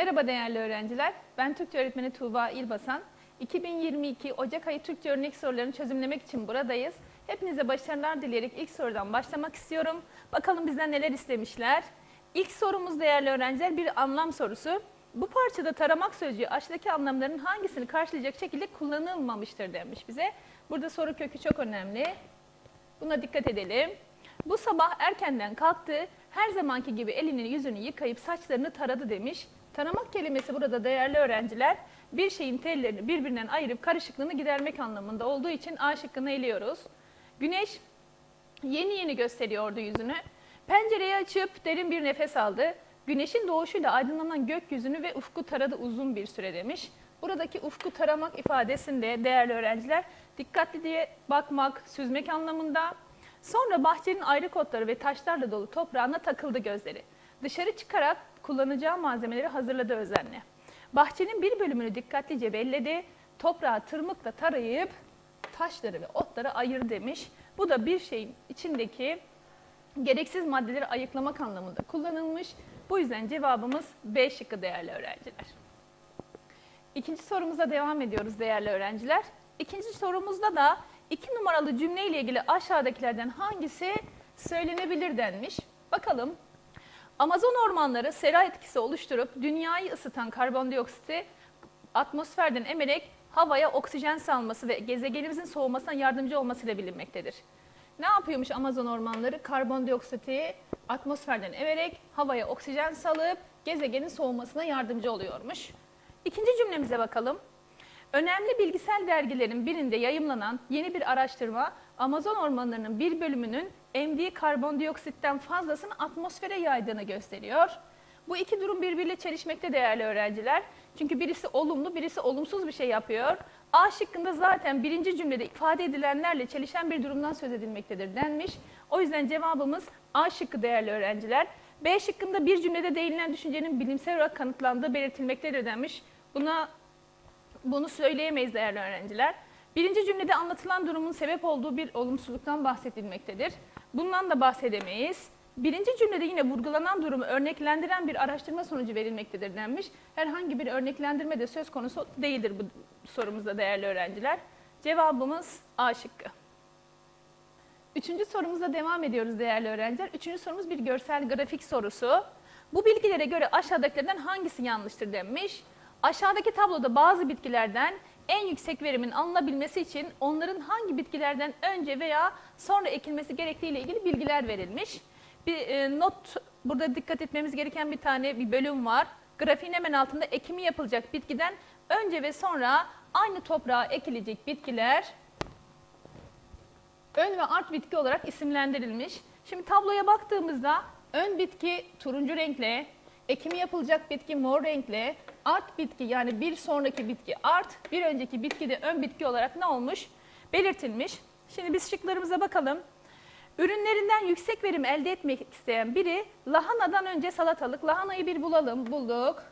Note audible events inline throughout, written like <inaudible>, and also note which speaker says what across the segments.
Speaker 1: Merhaba değerli öğrenciler. Ben Türkçe öğretmeni Tuğba İlbasan. 2022 Ocak ayı Türkçe örnek sorularını çözümlemek için buradayız. Hepinize başarılar dileyerek ilk sorudan başlamak istiyorum. Bakalım bizden neler istemişler. İlk sorumuz değerli öğrenciler bir anlam sorusu. Bu parçada taramak sözcüğü aşağıdaki anlamların hangisini karşılayacak şekilde kullanılmamıştır demiş bize. Burada soru kökü çok önemli. Buna dikkat edelim. Bu sabah erkenden kalktı, her zamanki gibi elini yüzünü yıkayıp saçlarını taradı demiş. Taramak kelimesi burada değerli öğrenciler bir şeyin tellerini birbirinden ayırıp karışıklığını gidermek anlamında olduğu için A şıkkını eliyoruz. Güneş yeni yeni gösteriyordu yüzünü. Pencereyi açıp derin bir nefes aldı. Güneşin doğuşuyla aydınlanan gökyüzünü ve ufku taradı uzun bir süre demiş. Buradaki ufku taramak ifadesinde değerli öğrenciler dikkatli diye bakmak, süzmek anlamında. Sonra bahçenin ayrı kotları ve taşlarla dolu toprağına takıldı gözleri. Dışarı çıkarak kullanacağı malzemeleri hazırladı özenle. Bahçenin bir bölümünü dikkatlice belledi. Toprağı tırmıkla tarayıp taşları ve otları ayır demiş. Bu da bir şeyin içindeki gereksiz maddeleri ayıklamak anlamında kullanılmış. Bu yüzden cevabımız B şıkkı değerli öğrenciler. İkinci sorumuza devam ediyoruz değerli öğrenciler. İkinci sorumuzda da iki numaralı cümle ile ilgili aşağıdakilerden hangisi söylenebilir denmiş. Bakalım. Amazon ormanları sera etkisi oluşturup dünyayı ısıtan karbondioksiti atmosferden emerek havaya oksijen salması ve gezegenimizin soğumasına yardımcı olmasıyla bilinmektedir. Ne yapıyormuş Amazon ormanları? Karbondioksiti atmosferden emerek havaya oksijen salıp gezegenin soğumasına yardımcı oluyormuş. İkinci cümlemize bakalım. Önemli bilgisel dergilerin birinde yayımlanan yeni bir araştırma Amazon ormanlarının bir bölümünün emdiği karbondioksitten fazlasını atmosfere yaydığını gösteriyor. Bu iki durum birbiriyle çelişmekte değerli öğrenciler. Çünkü birisi olumlu, birisi olumsuz bir şey yapıyor. A şıkkında zaten birinci cümlede ifade edilenlerle çelişen bir durumdan söz edilmektedir denmiş. O yüzden cevabımız A şıkkı değerli öğrenciler. B şıkkında bir cümlede değinilen düşüncenin bilimsel olarak kanıtlandığı belirtilmektedir denmiş. Buna bunu söyleyemeyiz değerli öğrenciler. Birinci cümlede anlatılan durumun sebep olduğu bir olumsuzluktan bahsedilmektedir. Bundan da bahsedemeyiz. Birinci cümlede yine vurgulanan durumu örneklendiren bir araştırma sonucu verilmektedir denmiş. Herhangi bir örneklendirme de söz konusu değildir bu sorumuzda değerli öğrenciler. Cevabımız A şıkkı. Üçüncü sorumuza devam ediyoruz değerli öğrenciler. Üçüncü sorumuz bir görsel grafik sorusu. Bu bilgilere göre aşağıdakilerden hangisi yanlıştır denmiş. Aşağıdaki tabloda bazı bitkilerden en yüksek verimin alınabilmesi için onların hangi bitkilerden önce veya sonra ekilmesi gerektiği ile ilgili bilgiler verilmiş. Bir e, not burada dikkat etmemiz gereken bir tane bir bölüm var. Grafiğin hemen altında ekimi yapılacak bitkiden önce ve sonra aynı toprağa ekilecek bitkiler ön ve art bitki olarak isimlendirilmiş. Şimdi tabloya baktığımızda ön bitki turuncu renkle, ekimi yapılacak bitki mor renkle, art bitki yani bir sonraki bitki art, bir önceki bitki de ön bitki olarak ne olmuş? Belirtilmiş. Şimdi biz şıklarımıza bakalım. Ürünlerinden yüksek verim elde etmek isteyen biri lahanadan önce salatalık. Lahanayı bir bulalım. Bulduk.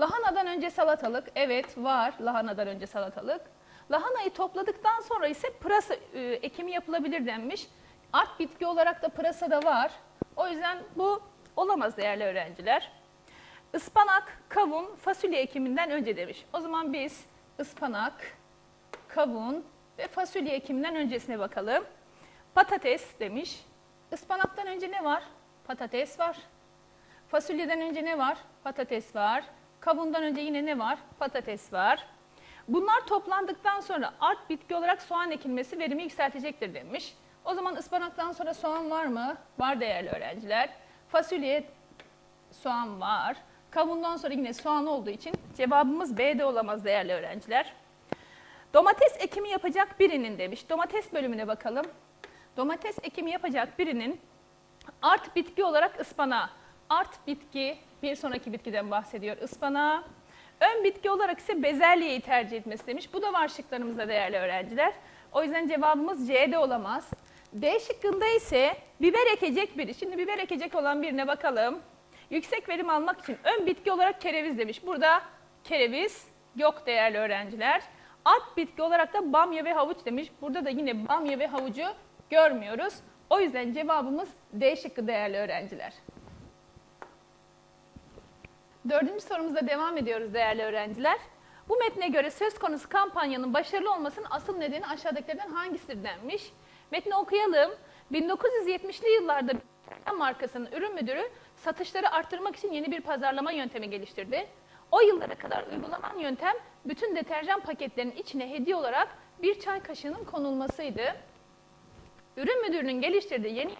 Speaker 1: Lahanadan önce salatalık. Evet var lahanadan önce salatalık. Lahanayı topladıktan sonra ise pırasa e, ekimi yapılabilir denmiş. Art bitki olarak da pırasa da var. O yüzden bu olamaz değerli öğrenciler. Ispanak, kavun, fasulye ekiminden önce demiş. O zaman biz ıspanak, kavun ve fasulye ekiminden öncesine bakalım. Patates demiş. Ispanaktan önce ne var? Patates var. Fasulyeden önce ne var? Patates var. Kavundan önce yine ne var? Patates var. Bunlar toplandıktan sonra art bitki olarak soğan ekilmesi verimi yükseltecektir demiş. O zaman ıspanaktan sonra soğan var mı? Var değerli öğrenciler. Fasulye soğan var. Kavundan sonra yine soğan olduğu için cevabımız B de olamaz değerli öğrenciler. Domates ekimi yapacak birinin demiş. Domates bölümüne bakalım. Domates ekimi yapacak birinin art bitki olarak ıspanağı. Art bitki bir sonraki bitkiden bahsediyor ıspanağı. Ön bitki olarak ise bezelyeyi tercih etmesi demiş. Bu da var şıklarımızda değerli öğrenciler. O yüzden cevabımız C'de olamaz. D şıkkında ise biber ekecek biri. Şimdi biber ekecek olan birine bakalım. Yüksek verim almak için ön bitki olarak kereviz demiş. Burada kereviz yok değerli öğrenciler. Alt bitki olarak da bamya ve havuç demiş. Burada da yine bamya ve havucu görmüyoruz. O yüzden cevabımız D şıkkı değerli öğrenciler. Dördüncü sorumuza devam ediyoruz değerli öğrenciler. Bu metne göre söz konusu kampanyanın başarılı olmasının asıl nedeni aşağıdakilerden hangisidir denmiş. Metni okuyalım. 1970'li yıllarda markasının ürün müdürü satışları arttırmak için yeni bir pazarlama yöntemi geliştirdi. O yıllara kadar uygulanan yöntem bütün deterjan paketlerinin içine hediye olarak bir çay kaşığının konulmasıydı. Ürün müdürünün geliştirdiği yeni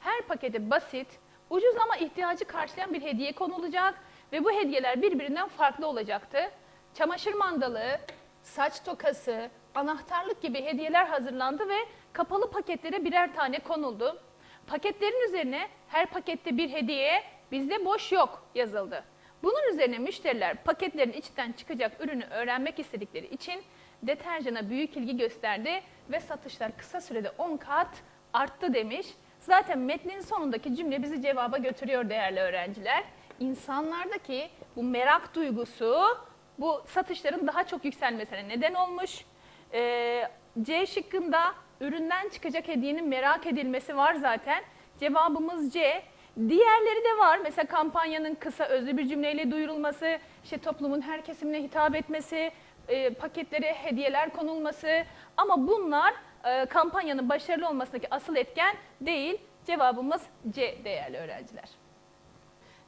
Speaker 1: her pakete basit, ucuz ama ihtiyacı karşılayan bir hediye konulacak ve bu hediyeler birbirinden farklı olacaktı. Çamaşır mandalı, saç tokası, anahtarlık gibi hediyeler hazırlandı ve kapalı paketlere birer tane konuldu. Paketlerin üzerine her pakette bir hediye, bizde boş yok yazıldı. Bunun üzerine müşteriler paketlerin içinden çıkacak ürünü öğrenmek istedikleri için deterjana büyük ilgi gösterdi ve satışlar kısa sürede 10 kat arttı demiş. Zaten metnin sonundaki cümle bizi cevaba götürüyor değerli öğrenciler. İnsanlardaki bu merak duygusu bu satışların daha çok yükselmesine neden olmuş. Ee, C şıkkında üründen çıkacak hediyenin merak edilmesi var zaten. Cevabımız C. Diğerleri de var. Mesela kampanyanın kısa özlü bir cümleyle duyurulması, işte toplumun her kesimine hitap etmesi, e, paketlere hediyeler konulması. Ama bunlar e, kampanyanın başarılı olmasındaki asıl etken değil. Cevabımız C değerli öğrenciler.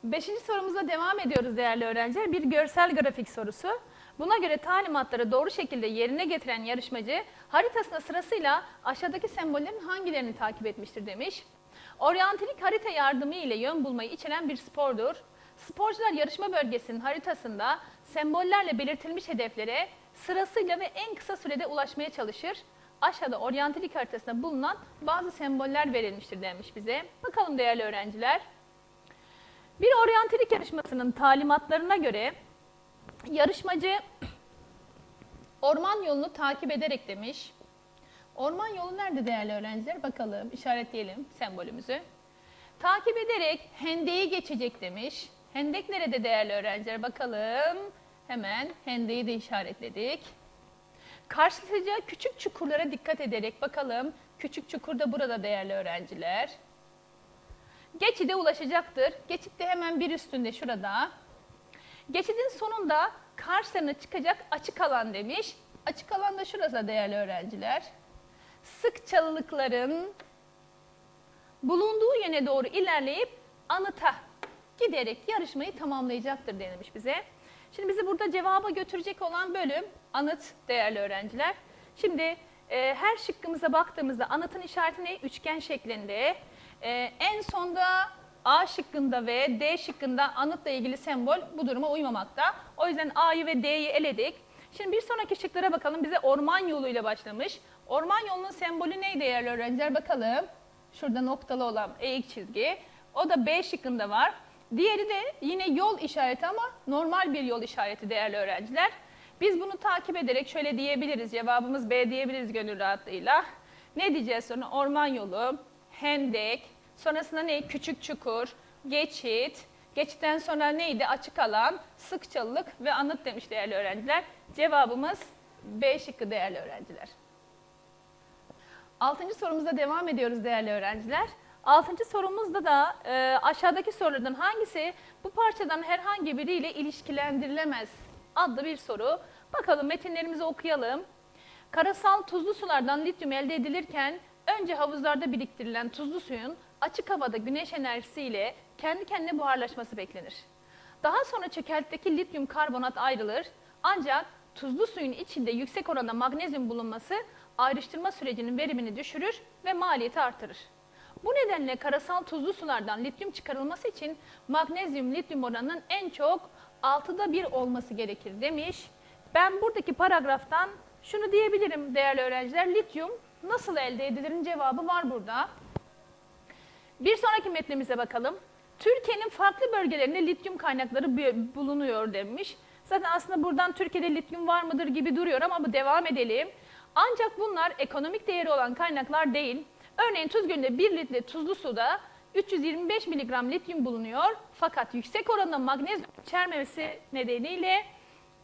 Speaker 1: Beşinci sorumuza devam ediyoruz değerli öğrenciler. Bir görsel grafik sorusu. Buna göre talimatları doğru şekilde yerine getiren yarışmacı haritasında sırasıyla aşağıdaki sembollerin hangilerini takip etmiştir demiş. Oryantilik harita yardımı ile yön bulmayı içeren bir spordur. Sporcular yarışma bölgesinin haritasında sembollerle belirtilmiş hedeflere sırasıyla ve en kısa sürede ulaşmaya çalışır. Aşağıda oryantilik haritasında bulunan bazı semboller verilmiştir demiş bize. Bakalım değerli öğrenciler. Bir oryantilik yarışmasının talimatlarına göre yarışmacı orman yolunu takip ederek demiş. Orman yolu nerede değerli öğrenciler? Bakalım, işaretleyelim sembolümüzü. Takip ederek hendeyi geçecek demiş. Hendek nerede değerli öğrenciler? Bakalım. Hemen hendeyi de işaretledik. Karşılayacağı küçük çukurlara dikkat ederek bakalım. Küçük çukur da burada değerli öğrenciler. Geçide ulaşacaktır. Geçit de hemen bir üstünde şurada. Geçidin sonunda karşılarına çıkacak açık alan demiş. Açık alan da şurası değerli öğrenciler. Sık çalılıkların bulunduğu yöne doğru ilerleyip anıta giderek yarışmayı tamamlayacaktır denilmiş bize. Şimdi bizi burada cevaba götürecek olan bölüm anıt değerli öğrenciler. Şimdi e, her şıkkımıza baktığımızda anıtın işareti ne? Üçgen şeklinde. E, en sonda A şıkkında ve D şıkkında anıtla ilgili sembol bu duruma uymamakta. O yüzden A'yı ve D'yi eledik. Şimdi bir sonraki şıklara bakalım. Bize orman yoluyla başlamış. Orman yolunun sembolü neydi değerli öğrenciler? Bakalım. Şurada noktalı olan eğik çizgi. O da B şıkkında var. Diğeri de yine yol işareti ama normal bir yol işareti değerli öğrenciler. Biz bunu takip ederek şöyle diyebiliriz. Cevabımız B diyebiliriz gönül rahatlığıyla. Ne diyeceğiz sonra? Orman yolu, hendek, sonrasında ne? Küçük çukur, geçit, geçitten sonra neydi? Açık alan, sık çalılık ve anıt demiş değerli öğrenciler. Cevabımız B şıkkı değerli öğrenciler. Altıncı sorumuza devam ediyoruz değerli öğrenciler. Altıncı sorumuzda da e, aşağıdaki sorulardan hangisi bu parçadan herhangi biriyle ilişkilendirilemez adlı bir soru. Bakalım metinlerimizi okuyalım. Karasal tuzlu sulardan lityum elde edilirken önce havuzlarda biriktirilen tuzlu suyun açık havada güneş enerjisiyle kendi kendine buharlaşması beklenir. Daha sonra çökeltteki lityum karbonat ayrılır ancak tuzlu suyun içinde yüksek oranda magnezyum bulunması ayrıştırma sürecinin verimini düşürür ve maliyeti artırır. Bu nedenle karasal tuzlu sulardan lityum çıkarılması için magnezyum lityum oranının en çok 6'da 1 olması gerekir demiş. Ben buradaki paragraftan şunu diyebilirim değerli öğrenciler. Lityum nasıl elde edilirin cevabı var burada. Bir sonraki metnimize bakalım. Türkiye'nin farklı bölgelerinde lityum kaynakları bulunuyor demiş. Zaten aslında buradan Türkiye'de lityum var mıdır gibi duruyor ama bu devam edelim. Ancak bunlar ekonomik değeri olan kaynaklar değil. Örneğin Tuz Gölü'nde 1 litre tuzlu suda 325 mg lityum bulunuyor. Fakat yüksek oranda magnezyum içermemesi nedeniyle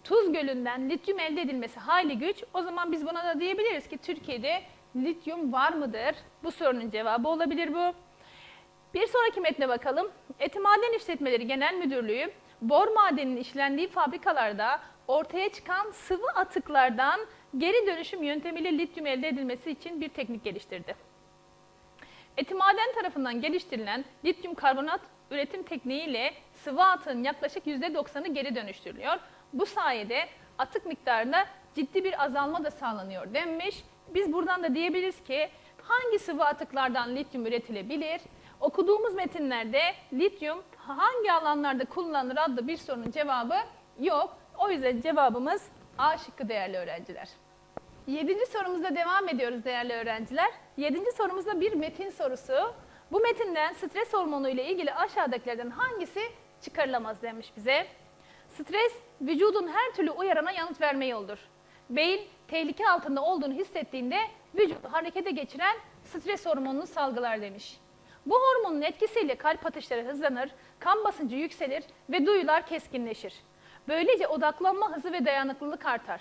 Speaker 1: Tuz Gölü'nden lityum elde edilmesi hayli güç. O zaman biz buna da diyebiliriz ki Türkiye'de lityum var mıdır? Bu sorunun cevabı olabilir bu. Bir sonraki metne bakalım. Eti Maden İşletmeleri Genel Müdürlüğü bor madeninin işlendiği fabrikalarda ortaya çıkan sıvı atıklardan geri dönüşüm yöntemiyle lityum elde edilmesi için bir teknik geliştirdi. Etimaden tarafından geliştirilen lityum karbonat üretim tekniğiyle sıvı atığın yaklaşık %90'ı geri dönüştürülüyor. Bu sayede atık miktarında ciddi bir azalma da sağlanıyor denmiş. Biz buradan da diyebiliriz ki hangi sıvı atıklardan lityum üretilebilir? Okuduğumuz metinlerde lityum hangi alanlarda kullanılır adlı bir sorunun cevabı yok. O yüzden cevabımız A şıkkı değerli öğrenciler. Yedinci sorumuzda devam ediyoruz değerli öğrenciler. Yedinci sorumuzda bir metin sorusu. Bu metinden stres hormonu ile ilgili aşağıdakilerden hangisi çıkarılamaz demiş bize. Stres, vücudun her türlü uyarana yanıt verme yoludur. Beyin, tehlike altında olduğunu hissettiğinde vücudu harekete geçiren stres hormonunu salgılar demiş. Bu hormonun etkisiyle kalp atışları hızlanır, kan basıncı yükselir ve duyular keskinleşir. Böylece odaklanma hızı ve dayanıklılık artar.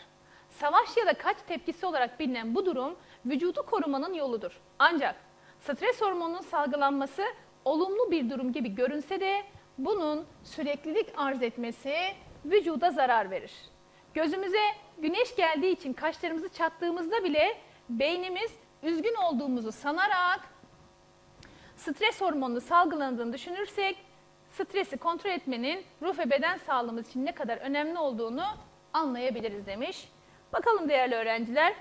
Speaker 1: Savaş ya da kaç tepkisi olarak bilinen bu durum vücudu korumanın yoludur. Ancak stres hormonunun salgılanması olumlu bir durum gibi görünse de bunun süreklilik arz etmesi vücuda zarar verir. Gözümüze güneş geldiği için kaşlarımızı çattığımızda bile beynimiz üzgün olduğumuzu sanarak stres hormonu salgılandığını düşünürsek stresi kontrol etmenin ruh ve beden sağlığımız için ne kadar önemli olduğunu anlayabiliriz demiş. Bakalım değerli öğrenciler.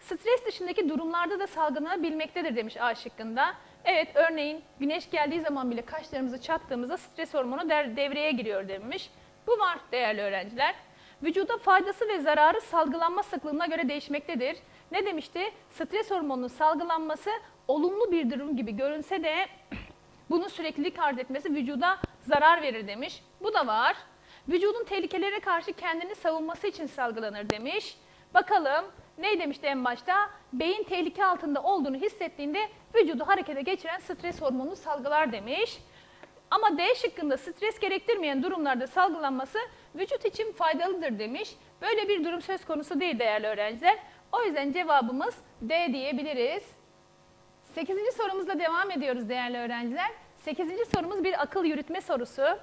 Speaker 1: Stres dışındaki durumlarda da salgılanabilmektedir demiş A şıkkında. Evet örneğin güneş geldiği zaman bile kaşlarımızı çattığımızda stres hormonu devreye giriyor demiş. Bu var değerli öğrenciler. Vücuda faydası ve zararı salgılanma sıklığına göre değişmektedir. Ne demişti? Stres hormonunun salgılanması olumlu bir durum gibi görünse de <clears throat> bunun süreklilik arz etmesi vücuda zarar verir demiş. Bu da var. Vücudun tehlikelere karşı kendini savunması için salgılanır demiş. Bakalım ne demişti en başta? Beyin tehlike altında olduğunu hissettiğinde vücudu harekete geçiren stres hormonu salgılar demiş. Ama D şıkkında stres gerektirmeyen durumlarda salgılanması vücut için faydalıdır demiş. Böyle bir durum söz konusu değil değerli öğrenciler. O yüzden cevabımız D diyebiliriz. Sekizinci sorumuzla devam ediyoruz değerli öğrenciler. Sekizinci sorumuz bir akıl yürütme sorusu.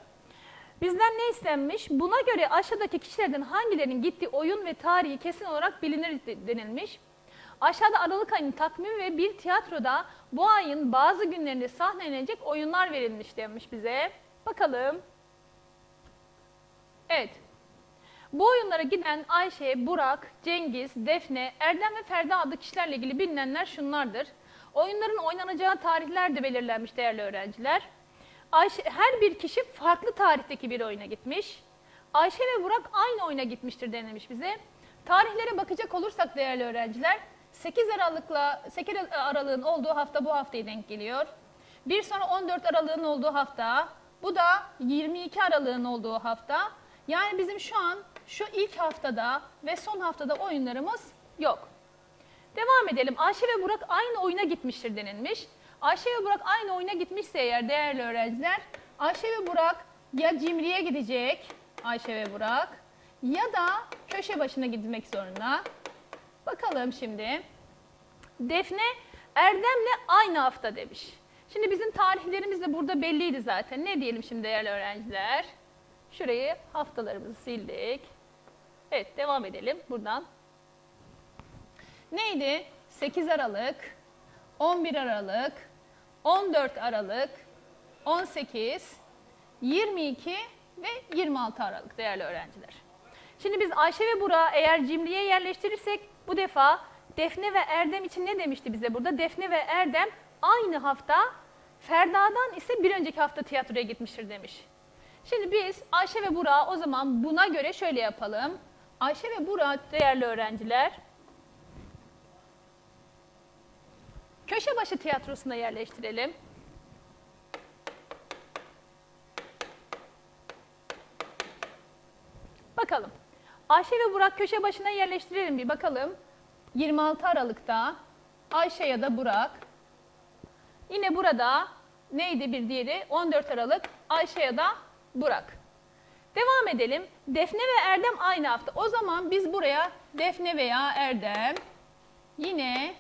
Speaker 1: Bizden ne istenmiş? Buna göre aşağıdaki kişilerden hangilerinin gittiği oyun ve tarihi kesin olarak bilinir de- denilmiş. Aşağıda Aralık ayının takvimi ve bir tiyatroda bu ayın bazı günlerinde sahnelenecek oyunlar verilmiş denmiş bize. Bakalım. Evet. Bu oyunlara giden Ayşe, Burak, Cengiz, Defne, Erdem ve Ferda adlı kişilerle ilgili bilinenler şunlardır. Oyunların oynanacağı tarihler de belirlenmiş değerli öğrenciler. Ayşe, her bir kişi farklı tarihteki bir oyuna gitmiş. Ayşe ve Burak aynı oyuna gitmiştir denilmiş bize. Tarihlere bakacak olursak değerli öğrenciler, 8 Aralık'la 8 Aralık'ın olduğu hafta bu haftaya denk geliyor. Bir sonra 14 Aralık'ın olduğu hafta, bu da 22 Aralık'ın olduğu hafta. Yani bizim şu an şu ilk haftada ve son haftada oyunlarımız yok. Devam edelim. Ayşe ve Burak aynı oyuna gitmiştir denilmiş. Ayşe ve Burak aynı oyuna gitmişse eğer değerli öğrenciler, Ayşe ve Burak ya Cimri'ye gidecek, Ayşe ve Burak, ya da köşe başına gitmek zorunda. Bakalım şimdi. Defne Erdem'le aynı hafta demiş. Şimdi bizim tarihlerimiz de burada belliydi zaten. Ne diyelim şimdi değerli öğrenciler? Şurayı haftalarımızı sildik. Evet devam edelim buradan. Neydi? 8 Aralık, 11 Aralık, 14 Aralık, 18, 22 ve 26 Aralık değerli öğrenciler. Şimdi biz Ayşe ve Burak'ı eğer cimriye yerleştirirsek bu defa Defne ve Erdem için ne demişti bize burada? Defne ve Erdem aynı hafta Ferda'dan ise bir önceki hafta tiyatroya gitmiştir demiş. Şimdi biz Ayşe ve Burak'ı o zaman buna göre şöyle yapalım. Ayşe ve Burak değerli öğrenciler Köşebaşı tiyatrosuna yerleştirelim. Bakalım. Ayşe ve Burak köşe başına yerleştirelim bir bakalım. 26 Aralık'ta Ayşe ya da Burak. Yine burada neydi bir diğeri? 14 Aralık Ayşe ya da Burak. Devam edelim. Defne ve Erdem aynı hafta. O zaman biz buraya Defne veya Erdem yine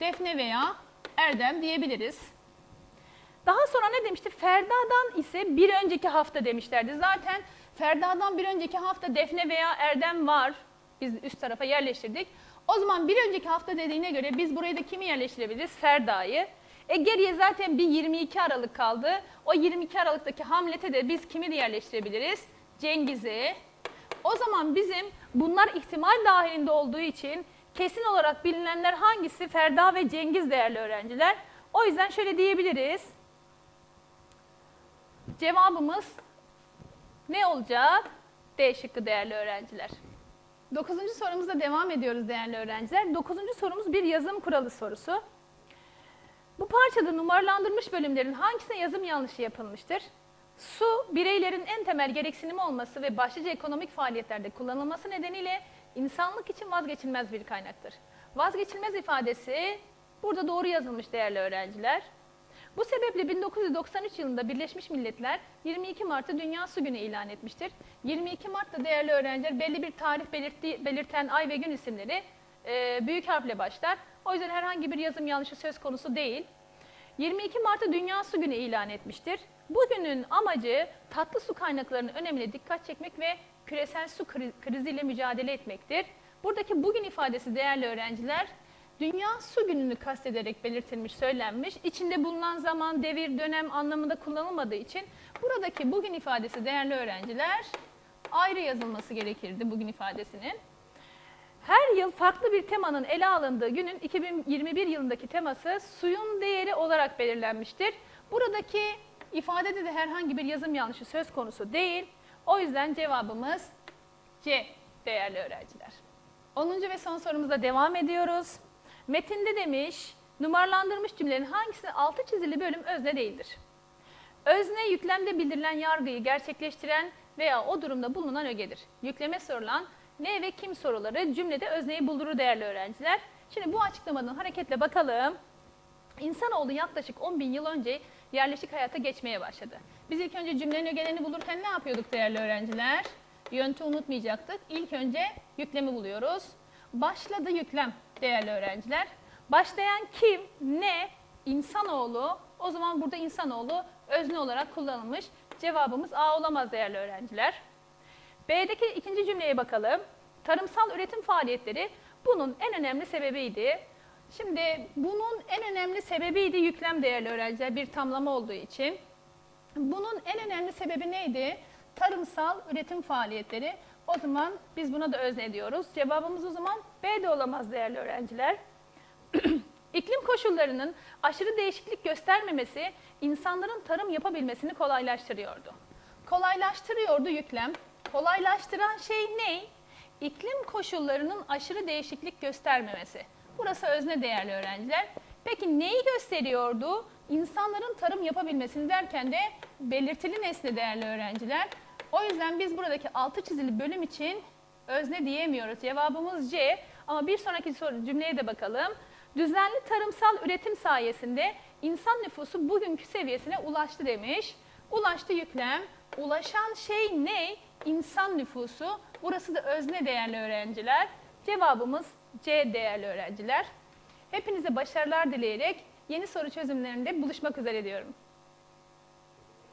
Speaker 1: Defne veya Erdem diyebiliriz. Daha sonra ne demişti? Ferda'dan ise bir önceki hafta demişlerdi. Zaten Ferda'dan bir önceki hafta Defne veya Erdem var. Biz üst tarafa yerleştirdik. O zaman bir önceki hafta dediğine göre biz buraya da kimi yerleştirebiliriz? Ferda'yı. E geriye zaten bir 22 Aralık kaldı. O 22 Aralık'taki Hamlet'e de biz kimi de yerleştirebiliriz? Cengiz'i. O zaman bizim bunlar ihtimal dahilinde olduğu için kesin olarak bilinenler hangisi? Ferda ve Cengiz değerli öğrenciler. O yüzden şöyle diyebiliriz. Cevabımız ne olacak? D şıkkı değerli öğrenciler. Dokuzuncu sorumuzla devam ediyoruz değerli öğrenciler. Dokuzuncu sorumuz bir yazım kuralı sorusu. Bu parçada numaralandırmış bölümlerin hangisine yazım yanlışı yapılmıştır? Su, bireylerin en temel gereksinimi olması ve başlıca ekonomik faaliyetlerde kullanılması nedeniyle insanlık için vazgeçilmez bir kaynaktır. Vazgeçilmez ifadesi burada doğru yazılmış değerli öğrenciler. Bu sebeple 1993 yılında Birleşmiş Milletler 22 Mart'ta Dünya Su Günü ilan etmiştir. 22 Mart'ta değerli öğrenciler belli bir tarih belirtti, belirten ay ve gün isimleri e, büyük harfle başlar. O yüzden herhangi bir yazım yanlışı söz konusu değil. 22 Mart'ta Dünya Su Günü ilan etmiştir. Bugünün amacı tatlı su kaynaklarının önemine dikkat çekmek ve küresel su kri- kriziyle mücadele etmektir. Buradaki bugün ifadesi değerli öğrenciler, Dünya Su Günü'nü kastederek belirtilmiş, söylenmiş. İçinde bulunan zaman, devir, dönem anlamında kullanılmadığı için buradaki bugün ifadesi değerli öğrenciler ayrı yazılması gerekirdi bugün ifadesinin. Her yıl farklı bir temanın ele alındığı günün 2021 yılındaki teması suyun değeri olarak belirlenmiştir. Buradaki ifadede de herhangi bir yazım yanlışı söz konusu değil. O yüzden cevabımız C değerli öğrenciler. 10. ve son sorumuza devam ediyoruz. Metinde demiş, numaralandırmış cümlenin hangisinde altı çizili bölüm özne değildir? Özne yüklemde bildirilen yargıyı gerçekleştiren veya o durumda bulunan ögedir. Yükleme sorulan ne ve kim soruları cümlede özneyi buldurur değerli öğrenciler. Şimdi bu açıklamadan hareketle bakalım. İnsanoğlu yaklaşık 10 bin yıl önce yerleşik hayata geçmeye başladı. Biz ilk önce cümlenin ögelerini bulurken ne yapıyorduk değerli öğrenciler? Yöntü unutmayacaktık. İlk önce yüklemi buluyoruz. Başladı yüklem değerli öğrenciler. Başlayan kim, ne, insanoğlu. O zaman burada insanoğlu özne olarak kullanılmış. Cevabımız A olamaz değerli öğrenciler. B'deki ikinci cümleye bakalım. Tarımsal üretim faaliyetleri bunun en önemli sebebiydi. Şimdi bunun en önemli sebebiydi yüklem değerli öğrenciler bir tamlama olduğu için. Bunun en önemli sebebi neydi? Tarımsal üretim faaliyetleri. O zaman biz buna da özne diyoruz. Cevabımız o zaman B de olamaz değerli öğrenciler. <clears throat> İklim koşullarının aşırı değişiklik göstermemesi insanların tarım yapabilmesini kolaylaştırıyordu. Kolaylaştırıyordu yüklem. Kolaylaştıran şey ne? İklim koşullarının aşırı değişiklik göstermemesi. Burası özne değerli öğrenciler. Peki neyi gösteriyordu? İnsanların tarım yapabilmesini derken de belirtili nesne değerli öğrenciler. O yüzden biz buradaki altı çizili bölüm için özne diyemiyoruz. Cevabımız C. Ama bir sonraki soru cümleye de bakalım. Düzenli tarımsal üretim sayesinde insan nüfusu bugünkü seviyesine ulaştı demiş. Ulaştı yüklem. Ulaşan şey ne? İnsan nüfusu. Burası da özne değerli öğrenciler. Cevabımız C değerli öğrenciler. Hepinize başarılar dileyerek yeni soru çözümlerinde buluşmak üzere diyorum.